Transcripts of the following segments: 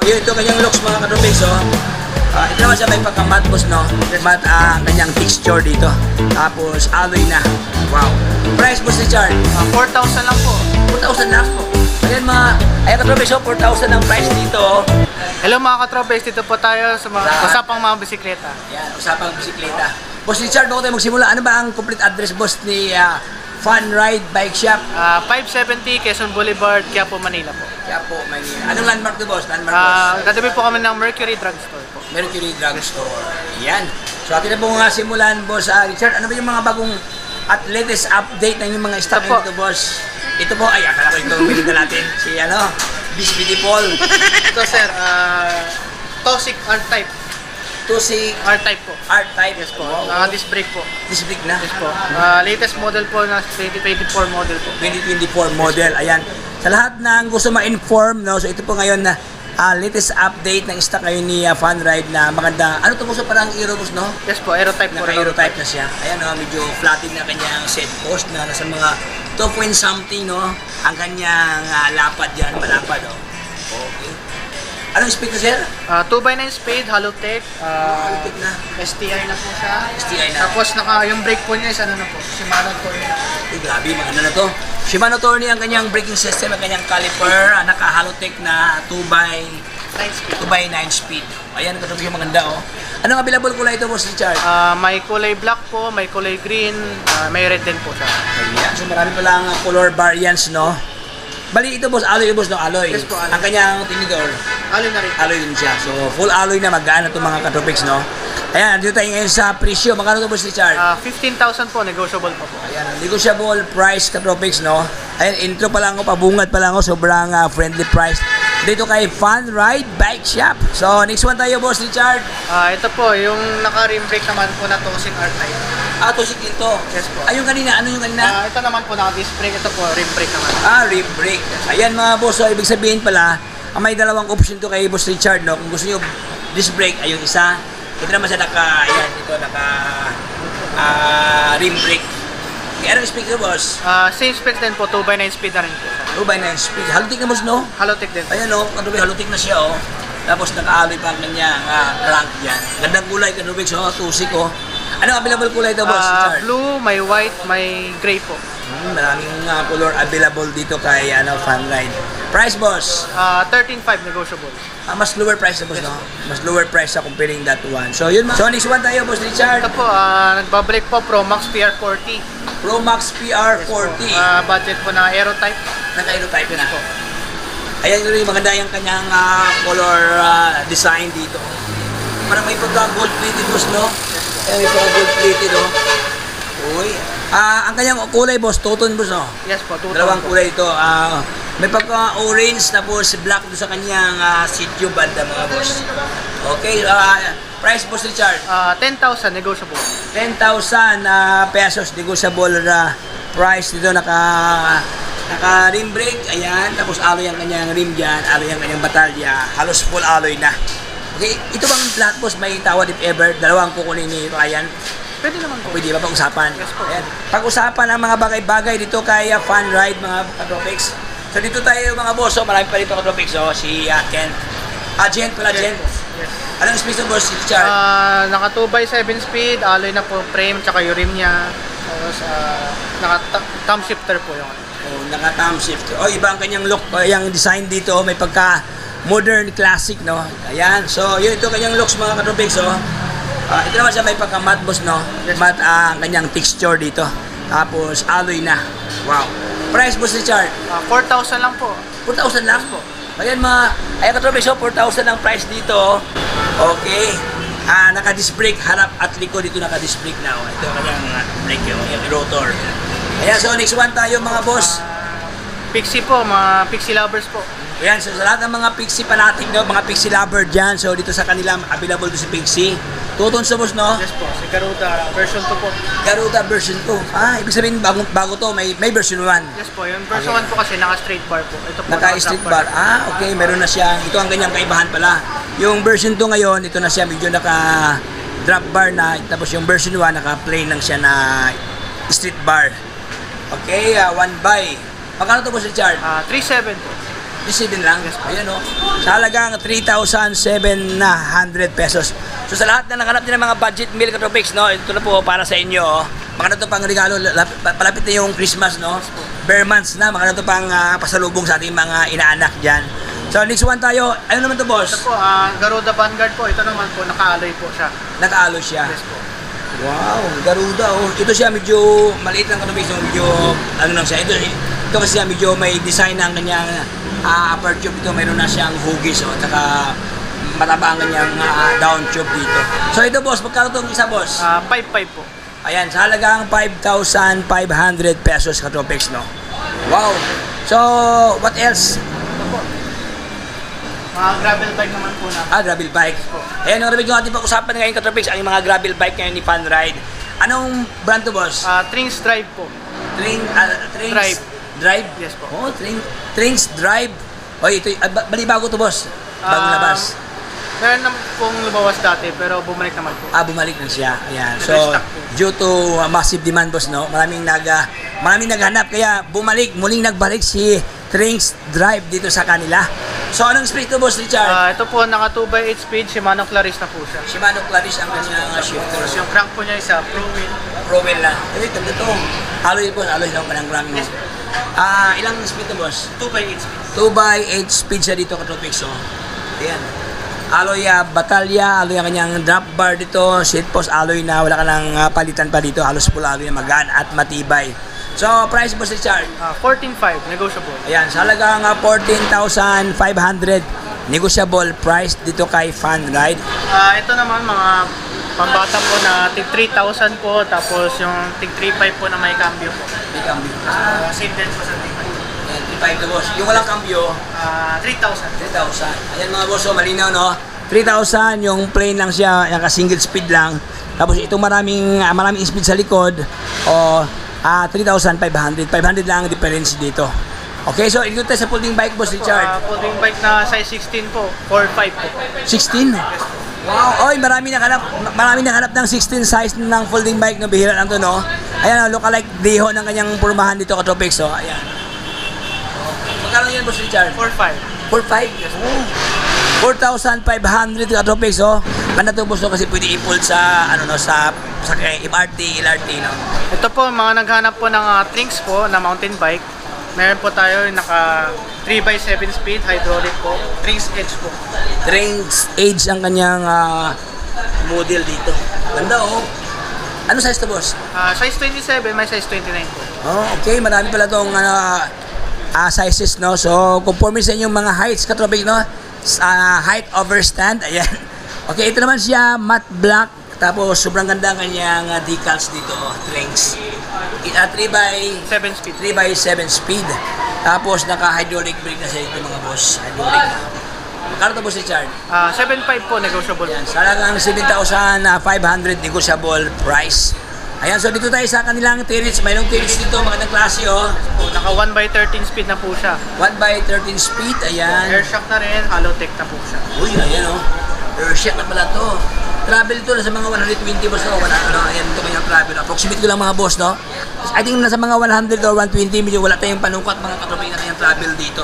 Yun, ito kanyang looks mga katubig. So, ah, ito naman siya may pagka-matte boss, no? Matte ah, ang kanyang texture dito. Tapos, alloy na. Wow. Price boss ni Char. Ah, 4,000 lang po. 4,000 lang po. Ayan mga, ayan katubig. So, 4,000 ang price dito. oh. Hello mga katrobes, dito po tayo sa mga Sa- usapang mga bisikleta. Ayan, usapang bisikleta. Boss Richard, bago tayo magsimula, ano ba ang complete address boss ni ah, Fun Ride Bike Shop? Ah, 570 Quezon Boulevard, Quiapo, Manila po. Kaya po, Manila. Anong landmark to boss? Landmark Ah, boss? katabi po kami ng Mercury Drugstore po. Mercury Drugstore. Ayan. So atin na po nga simulan, boss ah, Richard. Ano ba yung mga bagong at latest update ng yung mga stock Ito po. nito, boss? Ito po, ay, akala ko ito pinita natin. Si ano, Bisbiti Paul. Ito sir, ah, Toxic R-Type. Tusi R-Type po. Art type. Yes po. Wow. Naka disc brake po. This big na. Yes po. Ah, latest model po na 2024 model po. 2024 model. Ayan. Sa lahat ng gusto ma-inform, no, so ito po ngayon na ah, latest update ng stock ngayon ni uh, Fun Ride na maganda. Ano to po sa parang Aerobus, no? Yes po, Aerotype po. Naka-aero type na siya. Ayan, no, medyo flatted na kanyang set post na nasa mga 2 point something, no? Ang kanyang ah, lapad dyan, malapad, oh. Okay. Anong speed na, sir? Ah, 2x9 spade, hollow tech. ah, High-tech na. STI na po siya. STI na. Tapos naka, yung brake po niya is ano na po, Shimano po. Uy, grabe, maganda na to. Shimano Tourney ang kanyang braking system, ang kanyang caliper, ah, naka-halotech na 2x 9 speed. 2x9 speed. Ayan, katuloy yung maganda, oh. Anong available kulay ito, Boss Richard? Ah, may kulay black po, may kulay green, ah, may red din po siya. Ayan, so marami palang uh, color variants, no? Bali, ito, boss, alloy, boss, no? Alloy. Yes po, alloy. Ang kanyang tinidor, Alin na rin. alloy din siya. So, full alloy na magaan na itong mga katropics, no? Ayan, dito tayo ngayon sa presyo. Magkano ito, boss Richard? Ah, 15,000 po, negotiable pa po. Ayan, negotiable price katropics, no? Ayan, intro pa lang ako, pabungad pa lang ako, sobrang uh, friendly price. Dito kay Fun Ride Bike Shop. So, next one tayo, boss Richard. Ah, ito po, yung naka-rim brake naman po na Toxic R-Type. Ah, to si ito. Yes po. Ay, yung kanina, ano yung kanina? Ah, ito naman po naka-disc brake, ito po rim brake naman. Ah, rim brake. Ayan mga boss, so ibig sabihin pala, ang may dalawang option to kay Boss Richard, no? Kung gusto niyo disc brake, ay yung isa. Ito naman siya naka, ayan, ito naka ah, rim brake. Okay, anong speed ko, boss? Ah, same specs din po, 2x9 speed na rin po. siya. 2 by 9 speed. Halutik na, boss, no? Halotech din. Ayan, no? Kanubi, halutik na siya, oh. Tapos naka-alloy pa ang kanyang ah, crank yan. Gandang kulay, kanubi, so, tusik, oh. Anong available kulay ito, boss Ah, blue, may white, may gray po. Hmm, maraming ah, color available dito kay ano, Fun Ride. Price, boss? Ah, 13.5 negotiable. Ah, mas lower price na boss, no? Mas lower price sa comparing that one. So, yun. ma- So, next one tayo, Boss Richard. Ito po, ah, nagbabalik po Pro Max PR40. Pro Max PR40. Ah, budget po na Aerotype. Naka-aero type na. Ayan yun yung maganda yung kanyang ah, color ah, design dito. Parang may pagka-gold plated, boss, no? Ayan, may pagka-gold plated, no? Uy. Ah, ang kanyang kulay, boss, toton, boss, no? Yes po, 2 Dalawang kulay ito. Ah, may pagka-orange tapos black doon sa kanyang uh, sityo banda, mga boss. Okay, ah, price, boss Richard? Ah, 10,000 negotiable. 10,000 na pesos negotiable na price dito naka naka rim brake ayan tapos alloy ang kanyang rim diyan alloy ang kanyang batalya halos full alloy na okay ito bang lahat boss may tawad if ever dalawang kukunin ni Ryan Pwede naman po. pwede ba pag-usapan Yes po. ayan pag-usapan ang mga bagay-bagay dito kay uh, fun ride mga katropics so dito tayo mga boss so marami pa dito katropics oh si uh, Ken ah Jen pala Jen Yes. anong space ng boss si Richard Ah, naka 2x7 speed, alloy na po frame, tsaka yung rim niya. Tapos, ah, naka thumb shifter po yung ano. Oh, naka-thumb shift. Oh, iba ang kanyang look, oh, yung design dito, may pagka modern classic, no? Ayan. So, yun ito kanyang looks mga katropics, oh. Ah, ito naman siya may pagka matte boss, no? Matte ah, ang kanyang texture dito. Tapos alloy na. Wow. Price boss Richard, Ah, 4,000 lang po. 4,000 lang po. Ayan mga, ayan katropics, oh, 4,000 ang price dito. oh. Okay. Ah, naka-disc brake harap at likod dito naka-disc brake na. Oh. Ito ang kanyang ah, brake, oh, yung rotor. Ayan, so next one tayo mga boss. Pixie po, mga Pixie lovers po. Ayan, so sa lahat ng mga Pixie fanatic, no, mga Pixie lover dyan, so dito sa kanila, available to si Pixie. Tuton sa boss, no? Yes po, si Garuda version 2 po. Garuda version 2. Ah, ibig sabihin, bago, bago to, may, may version 1. Yes po, yung version 1 po kasi naka straight bar po. Ito po Naka-street naka-drop bar. Ah, okay, meron na siya. Ito ang ganyang kaibahan pala. Yung version 2 ngayon, ito na siya, medyo naka drop bar na. Tapos yung version 1, naka-plain lang siya na street bar. Okay, ah, one by. Magkano to boss Richard? Ah, 3.7 po. Decide lang. Ayan o. Sa halagang 3,700 pesos. So sa lahat na nakanap din ng mga budget meal katropics, no? Ito na po para sa inyo. oh. Mga na to pang regalo. Lap- pa- Palapit na yung Christmas, no? Bare months na. Mga na to pang ah, pasalubong sa ating mga inaanak dyan. So next one tayo. Ano naman to boss? Ito po, ah, Garuda Vanguard po. Ito naman po, naka-alloy po siya. Nakaalo siya. Yes po. Wow, Garuda. Oh. Ito siya medyo maliit lang katropics. Medyo ano lang siya. Ito, ito kasi siya medyo may design ng kanyang ah, upper tube. Ito mayroon na siyang hugis. Oh. Tsaka mataba ang kanyang ah, down tube dito. So ito boss, magkano itong isa boss? Ah, 5.5 po. Ayan, sa halagang 5,500 pesos katropics, no? Wow! So, what else? Mga gravel bike naman po na. Ah, gravel bike. Ayan, ang rabig yung ating pag-usapan ngayon katropics, ang mga gravel bike ngayon ni Fun Ride. Anong brand to boss? Ah, Trings Drive po. Train, ah, trains, Drive. Drive? Yes po. Oh, train, trains drive. Oy, ito, ah, ba- bali bago to boss. Bagong Ah, labas. Meron naman pong lumawas dati, pero bumalik naman po. Ah, bumalik na siya. Ayan. So, po. due to uh, massive demand, boss, no? Maraming nag, uh, maraming naghanap. Kaya bumalik, muling nagbalik si Trains Drive dito sa kanila. So, anong speed to, boss, Richard? Ah, ito po, naka 2x8 speed, Shimano Claris na po siya. Shimano Claris ang kanyang uh, shifter. Yung crank po niya isa, Pro Wheel. Rowell lang. Eh, ganda to. Alloy, boss. Alloy lang pa ng ramming. Yes. Ah, ilang speed to, boss? 2x8 speed. 2 by 8 speed siya dito katropics. So, ayan. Alloy uh, batalya, alloy ang kanyang drop bar dito, seat post alloy na wala ka nang ah, palitan pa dito, halos full alloy na magaan at matibay. So, price mo si Richard. Ah, 14.5, negotiable. Ayan, sa halagang ah, 14,500 negotiable price dito kay Fun Ride. Ah, ito naman mga pambata po na tig 3,000 po, tapos yung tig 3,500 po na may cambio po. May cambio. Ah, same din po sa 3,500. Ayan, 3,500 na boss. Yung walang cambio, Ah, 3,000. 3,000. Ayan mga boss, oh, malinaw no? 3,000 yung plain lang siya, naka single speed lang. Tapos itong maraming ah, maraming speed sa likod, o ah 3,500. 500 lang ang difference dito. Okay, so ito tayo sa folding bike boss Richard. Ah, folding bike na size 16 po, 4,500 po. 16. Wow, oy, marami nakalap, marami nakalap ng 16 size ng folding bike no bihira lang to no. Ayan, oh, look alike deho ng kanyang purmahan dito ka Tropics, so ayan. Magkano yan boss Richard? 4,500. 4,500. 4,500 ka tropics, oh. Ganda to kasi pwede i-pull sa, ano, no, sa, sa kay MRT, LRT, no. Ito po, mga naghanap po ng uh, Trinks po na mountain bike. Meron po tayo yung naka 3x7 speed, hydraulic po. Trinks Edge po. Trains age ang kanyang ah, model dito. Ganda, oh. Ano size to, boss? Ah, size 27, may size 29 po. Oh, okay, marami pala tong ano, ah, sizes, no. So, conforme sa inyong mga heights, katropic, no. Sa height overstand, ayan. Okay, ito naman siya, matte black. Tapos, sobrang ganda ang kanyang ah, decals dito, oh, Trains. Uh, 3 by 7 speed. 3 by 7 speed. Tapos naka-hydraulic brake na siya ito mga boss. Hydraulic. Magkano to boss Richard? Ah, 7.5 po, negotiable. Yan, sa halagang 7,500 negotiable price. Ayan, so dito tayo sa kanilang turrets. Mayroong turrets dito, magandang klase oh. Po, naka 1x13 speed na po siya. 1 by 13 speed, ayan. Air shock na rin, hollow tech na po siya. Uy, ayan oh. Airshot na pala to. Travel to na sa mga 120 boss no. Wala, ano, ayan ito kanyang travel. Approximate ko lang mga boss no. I think nasa mga 100 or 120 medyo wala tayong panukat mga katropay na kanyang travel dito.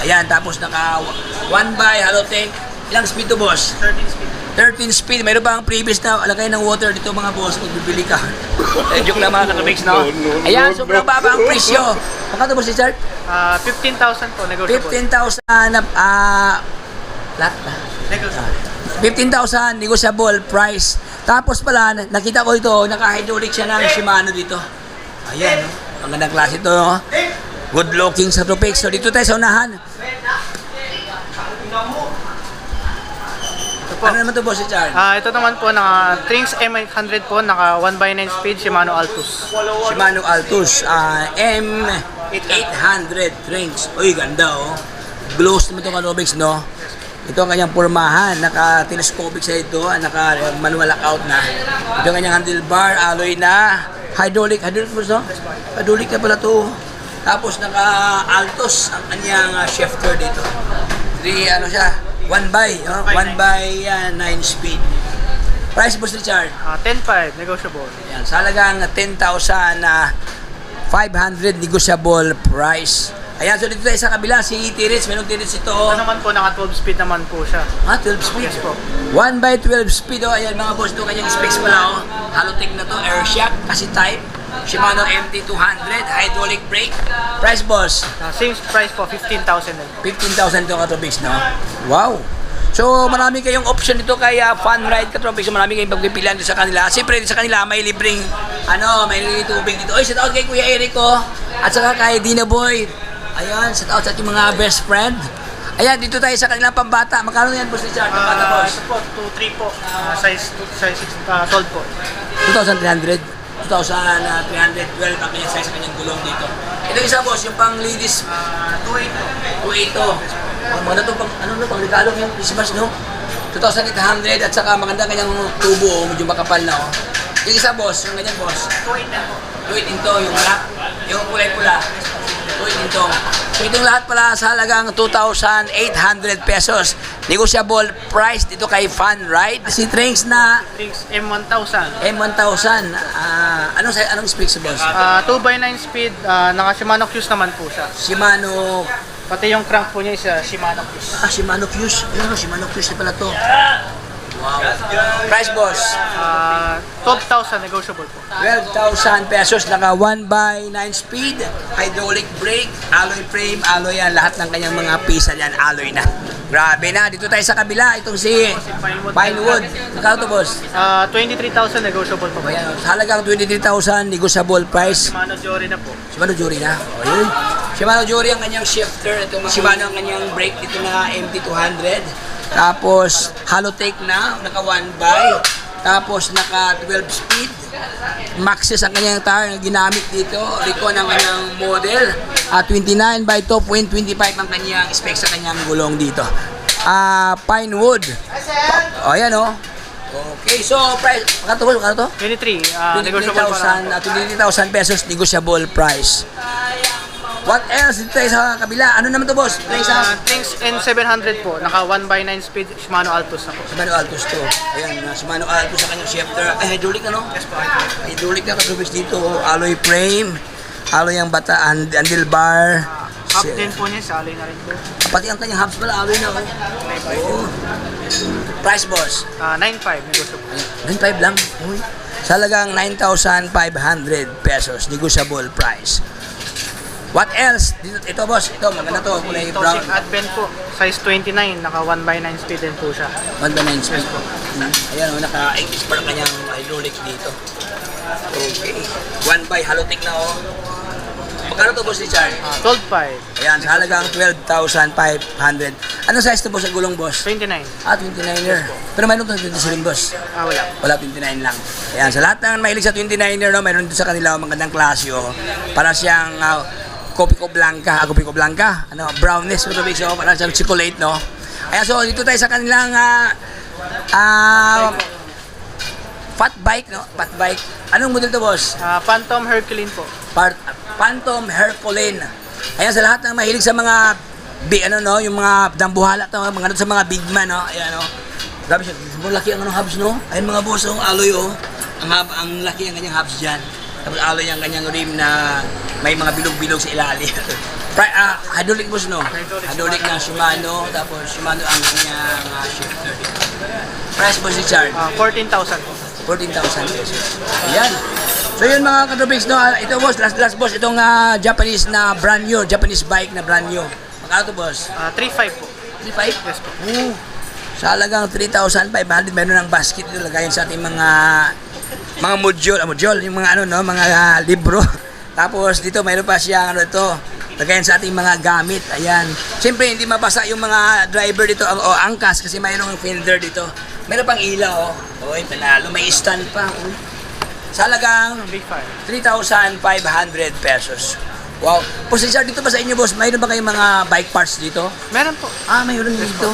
Ayan, tapos naka 1 by hello tank. Ilang speed to boss? 13 speed. 13 speed. Mayroon pa ang previous na alagay ng water dito mga boss kung bibili ka. eh, joke lang mga katropics no. Ayan, sobrang baba ang presyo. Magkano boss Richard? Ah, 15,000 po, negotiable. 15,000 na ah lahat na. Negotiable. 15,000 negotiable price. Tapos pala, nakita ko ito, naka-hydraulic siya ng Shimano dito. Ayan, no? Ang gandang klase ito, no? Good looking sa Tropics. So, dito tayo sa unahan. Ito po. Ano naman ito, Boss Richard? Ah, ito naman po, naka Trinks M800 po, naka 1x9 speed, Shimano Altus. Shimano Altus ah, M800 Trinks. Uy, ganda, oh. Glows naman ito ka Tropics, no? Ito ang kanyang pormahan, naka-telescopic sa ito, ah, naka-manual lockout na. Ito ang kanyang handlebar, alloy na, hydraulic, hydraulic mo no? Hydraulic na pala to. Tapos naka-altos ang kanyang ah, shifter dito. Three, ano siya, 1 by, no? 1 by 9 speed. Price, Boss Richard? Ah, 10.5, negotiable. Yan, sa halagang 10,000 na 500 negotiable price. Ayan, so dito tayo sa kabila, si Tirits, mayroong Tirits ito. Ito naman po, naka 12 speed naman po siya. Ah, 12 speed. Yes po. 1 by 12 speed, oh. Ayan mga boss, ito kanyang specs pala, oh. Halotech na to, air shock, kasi type. Shimano MT200, hydraulic brake. Price boss, Uh, same price po, 15,000 din. 15,000 to katropics, no? Wow! So, marami kayong option dito kay uh, Fun Ride Katropics. So, marami kayong pagpipilian dito sa kanila. Siyempre, sa kanila, may libreng, ano, may libreng tubig dito. Oy, shout out kay Kuya Erico. At saka kay Dina Boy. Ayun, shout out sa ating mga best friend. Ayan, dito tayo sa kanilang pambata. Magkano yan, Boss Richard? Pambata, Ah, boss? ito po, 2-3 po. Ah, size, size uh, 12 po. 2,300. 2,312 ang kanyang size sa kanyang gulong dito. Ito isa, boss, yung pang ladies Uh, 2-8 po. 2.8 Ang maganda to pang ano no pang regalo yung Christmas no. 2,800 at saka maganda kanyang tubo, oh, medyo makapal na oh. Yung isa boss, yung ganyan boss. 2-8 din po. 2.8 into yung black, yung kulay pula. 2.8 into. So itong lahat pala sa halagang 2,800 pesos. Negotiable price dito kay Fun Ride. Si Trinks na Drinks M1000. M1000. Ah, anong sa anong specs boss? Uh, 2x9 speed, uh, naka Shimano Fuse naman po siya. Shimano Pati yung crank po niya is uh, Shimano Fuse. Ah, Shimano Fuse. Ano, Shimano Fuse na pala to. Wow. Price boss. Uh, 12,000 negotiable po. 12,000 pesos, naka 1 by 9 speed, hydraulic brake, alloy frame, alloy yan, lahat ng kanyang mga pisa yan, alloy na. Grabe na, dito tayo sa kabila, itong si Pinewood. Magkano to boss? Uh, 23,000 negotiable po. Ayan, sa halagang 23,000, negotiable price. Shimano Jory na po. Shimano Jury na. O yun. Shimano Jury ang kanyang shifter. Ito Shimano ang kanyang brake dito na MT200. Tapos Halotech na, naka 1 by. Tapos naka 12 speed. Maxis ang kanyang tire na ginamit dito. Recon ang kanyang model. At 29 by 2.25 ang kanyang specs sa kanyang gulong dito. Ah, Pinewood. O, ayan o. Okay, so price, magkano to? Magkano to? 23, uh, negotiable pa lang. 23,000 uh, 23,000 pesos negotiable price. What else? Dito tayo sa kabila. Ano naman to, boss? Tayo Uh, sa Trinks N700 po, naka 1x9 speed Shimano Altus na po. Shimano Altus to. Ayan, uh, Shimano Altus sa kanyang shifter. Ay, hydraulic ano? Yes po. Hydraulic na kasubis dito. Alloy frame. Alloy ang bata, and, handlebar. Half Si- din po niya, sali na rin po. Pati ang kanyang hubs pala, alloy na. Oh. Oo. Price, boss. Uh, 9.5 negotiable. 9.5 lang. Uy. Sa halagang 9,500 pesos. Negotiable price. What else? Dito, ito boss, ito maganda to, kulay brown. Tosik Advent po, size 29, naka 1x9 speed din po siya. 1 by 9 speed po. Ayan, oh, naka-English pa ang kanyang hydraulic dito. Okay. 1 by halotech na oh. Magkano to boss Richard? Uh, 12.5, Ayan, sa halagang 12,500. Anong size to boss sa gulong boss? 29. Ah, 29er. Pero mayroon to 27 boss. Ah, wala. Wala 29 lang. Ayan, sa lahat ng mahilig sa 29er, no, mayroon dito sa kanila oh, magandang klase, oh. Para siyang uh, Copico Blanca, ah, Copico Blanca, ano, brownness, ito big, so, para siyang chocolate, no. Ayan, so dito tayo sa kanilang ah, ah, fat bike, no, fat bike. Anong model to, boss? Uh, Phantom Herculean po. Part, Phantom Herculean. Ayan, sa lahat ng mahilig sa mga bi, ano no, yung mga dambuhala to, mga ano sa mga big man, no. Ayan, no. Grabe siya, laki ang ano hubs, no. Ayan mga boss, oh, alloy, oh. Ang, hab, ang laki ang kanyang hubs diyan. Tapos alloy ang kanyang rim na may mga bilog-bilog sa ilalim. Pri- ah, hydraulic boss, no? Hydraulic na Shimano, tapos Shimano ang kanyang ah, shifter. Price boss, Richard. Uh, 14,000 po. 14,000 pesos. Ayan. So yun mga kadropics, no, ah, ito boss, last last boss, itong ah, Japanese na brand new, Japanese bike na brand new. Magkano to boss? Uh, 3.5 po. 3.5? Yes po. Oo. Sa halagang 3,500, meron ng basket dito lagayan sa ating mga mga module, ah, module, yung mga ano no, mga ah, libro. Tapos dito mayroon pa siya ano ito, lagayan sa ating mga gamit. Ayan. Siyempre hindi mabasa yung mga driver dito ang o angkas kasi mayroong fender dito. Meron pang ilaw oh. Oy, panalo, may stand pa. Oh. Sa halagang Big 5. 3,500 pesos. Wow. Po Cesar, dito ba sa inyo, boss? Mayroon ba kayong mga bike parts dito? Meron po. Ah, mayroon dito.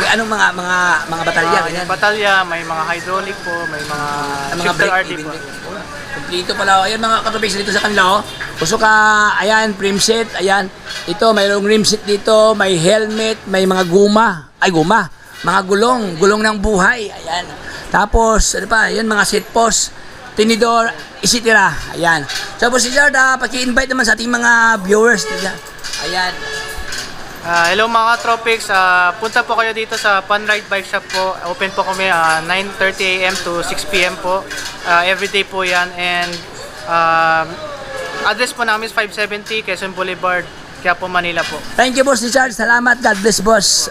May anong mga mga mga batalya Ah, ganyan? batalya, may mga hydraulic po, may mga, mga shifter brake RT po. brake. Oh, Kompleto pala. Ayan mga katubig dito sa kanila oh. Puso ka, ayan, frame set, ayan. Ito, mayroong rim set dito, may helmet, may mga guma. Ay, guma. Mga gulong, gulong ng buhay. Ayan. Tapos, ano pa, ayan, mga seat post, tinidor, isitira. Ayan. So, po si Jard, ah, paki-invite naman sa ating mga viewers. Ayan. Ah, hello mga tropics, Ah, punta po kayo dito sa Panride Bike Shop po. Open po kami ah, 9.30 a.m. to 6 p.m. po. Ah, everyday po yan. And um, address po namin is 570 Quezon Boulevard, Quiapo, Manila po. Thank you, Boss Richard. Salamat. God bless, boss.